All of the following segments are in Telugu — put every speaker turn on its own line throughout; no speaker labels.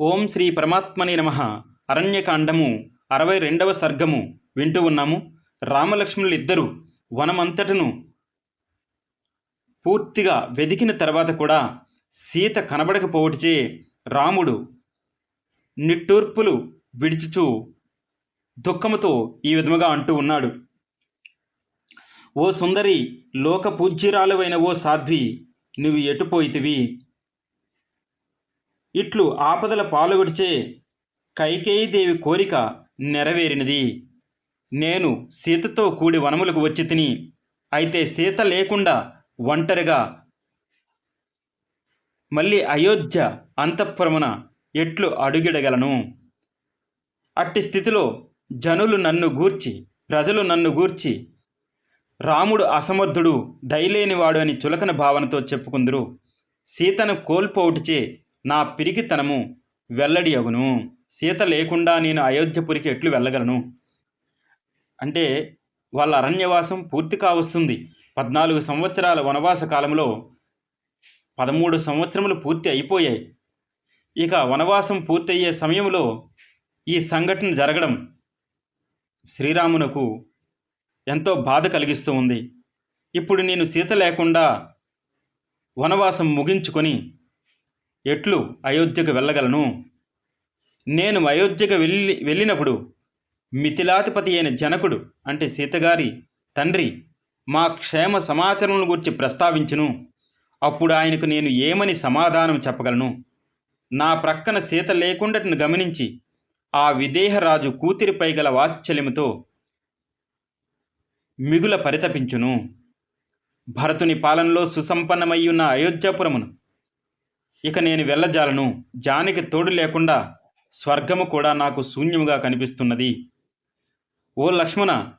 ఓం శ్రీ పరమాత్మని నమ. అరణ్యకాండము అరవై రెండవ సర్గము. వింటూ ఉన్నాము? రామలక్ష్మణులు ఇద్దరు వనమంతటను పూర్తిగా వెదికిన తర్వాత కూడా సీత కనబడకపోవటిచే రాముడు నిట్టూర్పులు విడిచుచూ దుఃఖముతో ఈ విధముగా అంటూ ఉన్నాడు. ఓ సుందరి లోక పూజ్యురాలువైన ఓ సాధ్వి నువ్వు ఎటుపోయితివి ఇట్లు ఆపదల పాలుగొడిచే కైకేయీదేవి కోరిక నెరవేరినది. నేను సీతతో కూడి వనములకు వచ్చి తిని అయితే సీత లేకుండా ఒంటరిగా మళ్ళీ అయోధ్య అంతఃపురమున ఎట్లు అడుగిడగలను? అట్టి స్థితిలో జనులు నన్ను గూర్చి ప్రజలు నన్ను గూర్చి రాముడు అసమర్థుడు దయలేనివాడు అని చులకన భావనతో చెప్పుకుందరు. సీతను కోల్పోవుటిచే నా పిరికితనము వెల్లడి అగును సీత లేకుండా నేను అయోధ్యపురికి ఎట్లు వెళ్ళగలను? అంటే వాళ్ళ అరణ్యవాసం పూర్తి కావస్తుంది. పద్నాలుగు సంవత్సరాల వనవాస కాలంలో పదమూడు సంవత్సరములు పూర్తి అయిపోయాయి. ఇక వనవాసం పూర్తయ్యే సమయంలో ఈ సంఘటన జరగడం శ్రీరామునకు ఎంతో బాధ కలిగిస్తూ ఉంది. ఇప్పుడు నేను సీత లేకుండా వనవాసం ముగించుకొని ఎట్లు అయోధ్యకు వెళ్ళగలను? నేను అయోధ్యకు వెళ్ళి వెళ్ళినప్పుడు మిథిలాధిపతి అయిన జనకుడు అంటే సీతగారి తండ్రి మా క్షేమ సమాచారం గురించి ప్రస్తావించును. అప్పుడు ఆయనకు నేను ఏమని సమాధానం చెప్పగలను? నా ప్రక్కన సీత లేకుండాటిని గమనించి ఆ విదేహరాజు కూతురిపై గల వాత్సల్యముతో మిగుల పరితపించును. భరతుని పాలనలో సుసంపన్నమయ్యున్న అయోధ్యాపురమును ఇక నేను వెళ్ళజాలను. జానికి తోడు లేకుండా స్వర్గము కూడా నాకు శూన్యముగా కనిపిస్తున్నది. ఓ లక్ష్మణ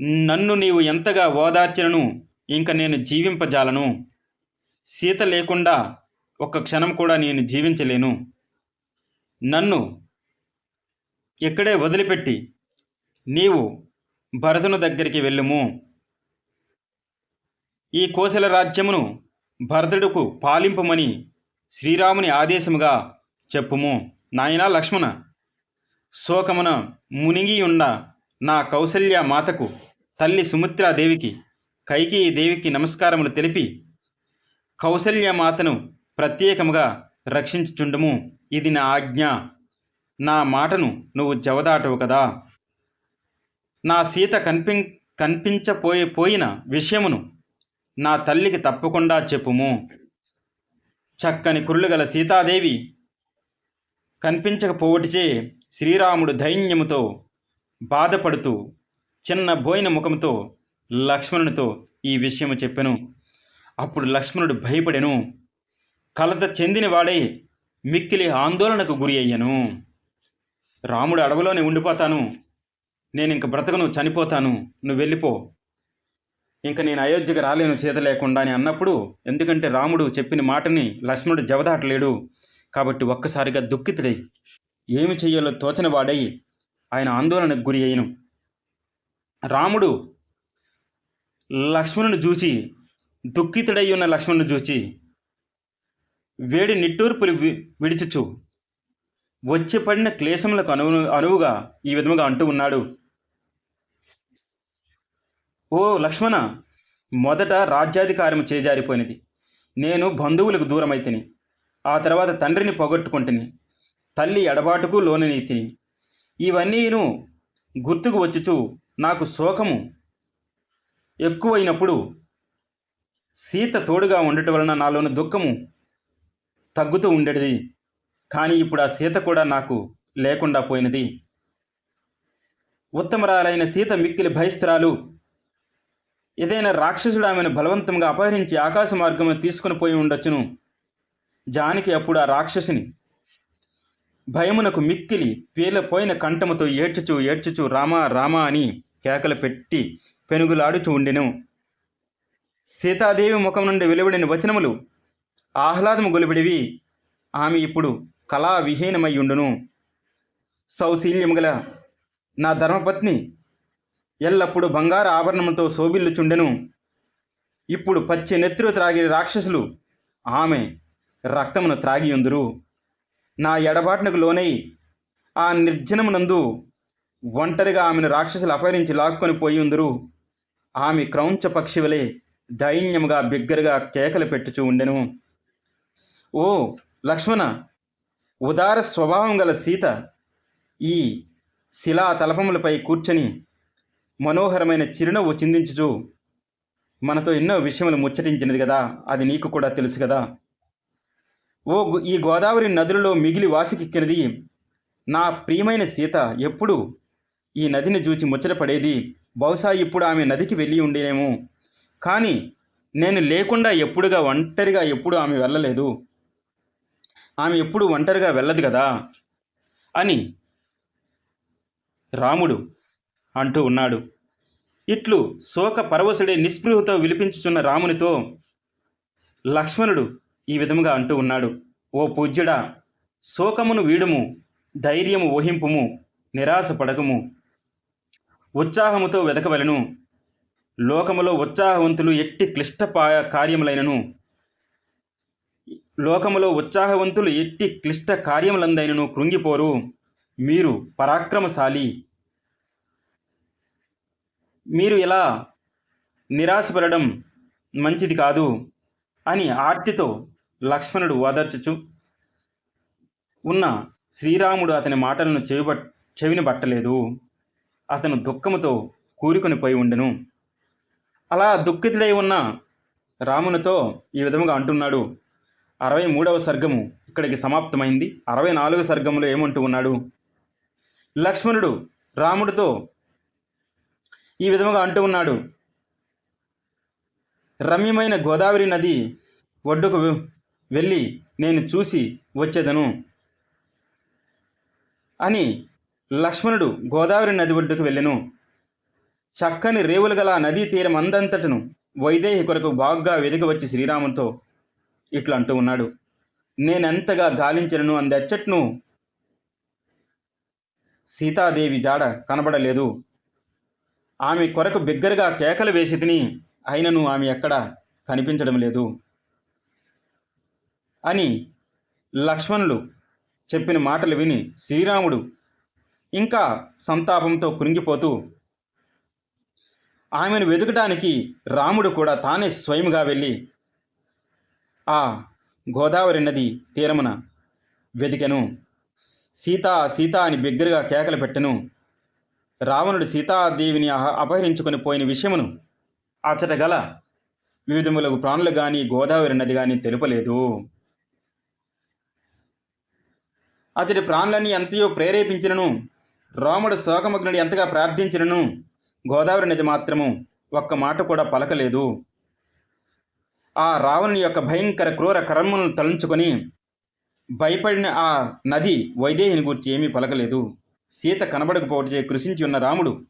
నన్ను నీవు ఎంతగా ఓదార్చినను ఇంక నేను జీవింపజాలను. సీత లేకుండా ఒక్క క్షణం కూడా నేను జీవించలేను. నన్ను ఇక్కడే వదిలిపెట్టి నీవు భరతుని దగ్గరికి వెళ్ళుము. ఈ కోశల రాజ్యమును భరతుడుకు పాలింపమని శ్రీరాముని ఆదేశముగా చెప్పుము. నాయనా లక్ష్మణ శోకమున మునిగి ఉన్న నా కౌసల్య మాతకు తల్లి సుమిత్రాదేవికి కైకేయి దేవికి నమస్కారములు తెలిపి కౌసల్య మాతను ప్రత్యేకముగా రక్షించుచుండము. ఇది నా ఆజ్ఞ. నా మాటను నువ్వు జవదాటవు కదా. నా సీత కనిపి కనిపించపోయి పోయిన విషయమును నా తల్లికి తప్పకుండా చెప్పుము. చక్కని కురులు గల సీతాదేవి కనిపించకపోవటిచే శ్రీరాముడు దైన్యముతో బాధపడుతూ చిన్న బోయిన ముఖంతో లక్ష్మణునితో ఈ విషయము చెప్పెను. అప్పుడు లక్ష్మణుడు భయపడెను. కలత చెందినవాడై మిక్కిలి ఆందోళనకు గురి అయ్యను. రాముడు అడవిలోనే ఉండిపోతాను. నేను ఇంక బ్రతకను చనిపోతాను. నువ్వు వెళ్ళిపో ఇంక నేను అయోధ్యకు రాలేను సీత లేకుండా అని అన్నప్పుడు ఎందుకంటే రాముడు చెప్పిన మాటని లక్ష్మణుడు జవదాటలేడు. కాబట్టి ఒక్కసారిగా దుఃఖితుడై ఏమి చెయ్యాలో తోచని వాడై ఆయన ఆందోళనకు గురి అయిను రాముడు లక్ష్మణుని చూచి దుఃఖితుడై ఉన్న లక్ష్మణుని చూచి వేడి నిట్టూర్పులు వి- విడిచుచు. వచ్చి పడిన క్లేశములకు అనువు అనువుగా ఈ విధముగా అంటూ ఉన్నాడు. ఓ లక్ష్మణ మొదట రాజ్యాధికారం చేజారిపోయినది. నేను బంధువులకు దూరమైతిని. ఆ తర్వాత తండ్రిని పొగట్టుకుంటుని. తల్లి ఎడబాటుకు లోననీతిని ఇవన్నీను గుర్తుకు వచ్చుచు నాకు శోకము. ఎక్కువైనప్పుడు సీత తోడుగా ఉండటం వలన నాలోని దుఃఖము తగ్గుతూ ఉండేది. కానీ ఇప్పుడు ఆ సీత కూడా నాకు లేకుండా పోయినది. ఉత్తమరాలైన సీత మిక్కిలి భయస్త్రాలు ఏదైనా రాక్షసుడు ఆమెను బలవంతంగా అపహరించి ఆకాశ మార్గంలో తీసుకుని పోయి ఉండొచ్చును. జానికి అప్పుడు ఆ రాక్షసుని భయమునకు మిక్కిలి పేలపోయిన కంఠముతో ఏడ్చుచు ఏడ్చుచు రామా రామా అని కేకలు పెట్టి పెనుగులాడుచూ ఉండెను. సీతాదేవి ముఖం నుండి వెలువడిన వచనములు ఆహ్లాదము గొలిబిడివి. ఆమె ఇప్పుడు కళా విహీనమై ఉండును. సౌశీల్యము గల నా ధర్మపత్ని ఎల్లప్పుడూ బంగారు ఆభరణముతో శోభిల్లుచుండెను. ఇప్పుడు పచ్చి నెత్తురు త్రాగిన రాక్షసులు ఆమె రక్తమును త్రాగియుందురు. నా ఎడబాటునకు లోనై ఆ నిర్జనమునందు ఒంటరిగా ఆమెను రాక్షసులు అపహరించి లాక్కొని పోయి ఉందరు ఆమె క్రౌంచ పక్షి వలె దైన్యముగా బిగ్గరగా కేకలు పెట్టుచూ ఉండెను. ఓ లక్ష్మణ ఉదార స్వభావం గల సీత ఈ శిలా తలపములపై కూర్చొని మనోహరమైన చిరునవ్వు చిందించుచు మనతో ఎన్నో విషయములు ముచ్చటించినది కదా అది నీకు కూడా తెలుసు కదా. ఓ ఈ గోదావరి నదులలో మిగిలి వాసికెక్కినది నా ప్రియమైన సీత ఎప్పుడు ఈ నదిని చూచి ముచ్చటపడేది? బహుశా ఇప్పుడు ఆమె నదికి వెళ్ళి ఉండేనేమో. కానీ నేను లేకుండా ఎప్పుడుగా ఒంటరిగా ఎప్పుడు ఆమె వెళ్ళలేదు. ఆమె ఎప్పుడు ఒంటరిగా వెళ్ళదు కదా అని రాముడు అంటూ ఉన్నాడు. ఇట్లు శోక పరవశుడే నిస్పృహతో విలిపించుచున్న రామునితో లక్ష్మణుడు ఈ విధముగా అంటూ ఉన్నాడు. ఓ పూజ్యుడా శోకమును వీడుము ధైర్యము ఊహింపుము నిరాశ పడకము ఉత్సాహముతో వెదకవలను. లోకములో ఉత్సాహవంతులు ఎట్టి క్లిష్ట పా- కార్యములైనను. లోకములో ఉత్సాహవంతులు ఎట్టి క్లిష్ట కార్యములందైనను కృంగిపోరు. మీరు పరాక్రమశాలి. మీరు ఇలా నిరాశపడడం మంచిది కాదు అని ఆర్తితో లక్ష్మణుడు ఓదార్చుచు ఉన్న శ్రీరాముడు అతని మాటలను చెవిబట్ చెవిని బట్టలేదు. అతను దుఃఖముతో కూరుకొని పోయి ఉండెను. అలా దుఃఖితుడై ఉన్న రామునితో ఈ విధముగా అంటున్నాడు. అరవై మూడవ సర్గము ఇక్కడికి సమాప్తమైంది. అరవై నాలుగు సర్గములో ఏమంటూ ఉన్నాడు? లక్ష్మణుడు రాముడితో ఈ విధముగా అంటూ ఉన్నాడు. రమ్యమైన గోదావరి నది ఒడ్డుకు వెళ్ళి నేను చూసి వచ్చేదను అని లక్ష్మణుడు గోదావరి నది ఒడ్డుకు వెళ్ళెను. చక్కని రేవులు గల నదీ తీరం అందంతటను వైదేహి కొరకు బాగ్గా వెదికి వచ్చి శ్రీరాముతో ఇట్లా అంటూ ఉన్నాడు. నేనెంతగా గాలించినను అందెచ్చట్ను సీతాదేవి జాడ కనబడలేదు. ఆమె కొరకు బిగ్గరగా కేకలు వేసి తిని అయినను ఆమె ఎక్కడ? కనిపించడం లేదు. అని లక్ష్మణులు చెప్పిన మాటలు విని శ్రీరాముడు ఇంకా సంతాపంతో కృంగిపోతూ ఆమెను వెతుకటానికి రాముడు కూడా తానే స్వయంగా వెళ్ళి ఆ గోదావరి నది తీరమున వెతికెను సీతా సీత అని బిగ్గరగా కేకలు పెట్టెను. రావణుడు సీతాదేవిని అహ- పోయిన విషయమును అచట గల వివిధములకు ప్రాణులు గాని గోదావరి నది గాని తెలుపలేదు. అతడి ప్రాణులన్నీ ఎంతయో ప్రేరేపించినను రాముడు శోకమగ్నుడు ఎంతగా ప్రార్థించినను గోదావరి నది మాత్రము ఒక్క మాట కూడా పలకలేదు. ఆ రావణుని యొక్క భయంకర క్రూర కర్మలను తలంచుకొని భయపడిన ఆ నది వైదేహిని గురించి ఏమీ పలకలేదు. సీత కనబడకపోవటచే కృషించి ఉన్న రాముడు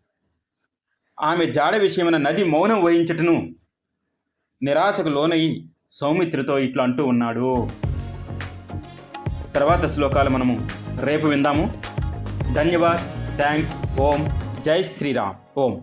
ఆమె జాడ విషయమైన నది మౌనం వహించటను నిరాశకు లోనై సౌమిత్రితో ఇట్లా అంటూ ఉన్నాడు. తర్వాత శ్లోకాలు మనము రేపు విందాము. ధన్యవాద్ థ్యాంక్స్ ఓం జై శ్రీరామ్ ఓం.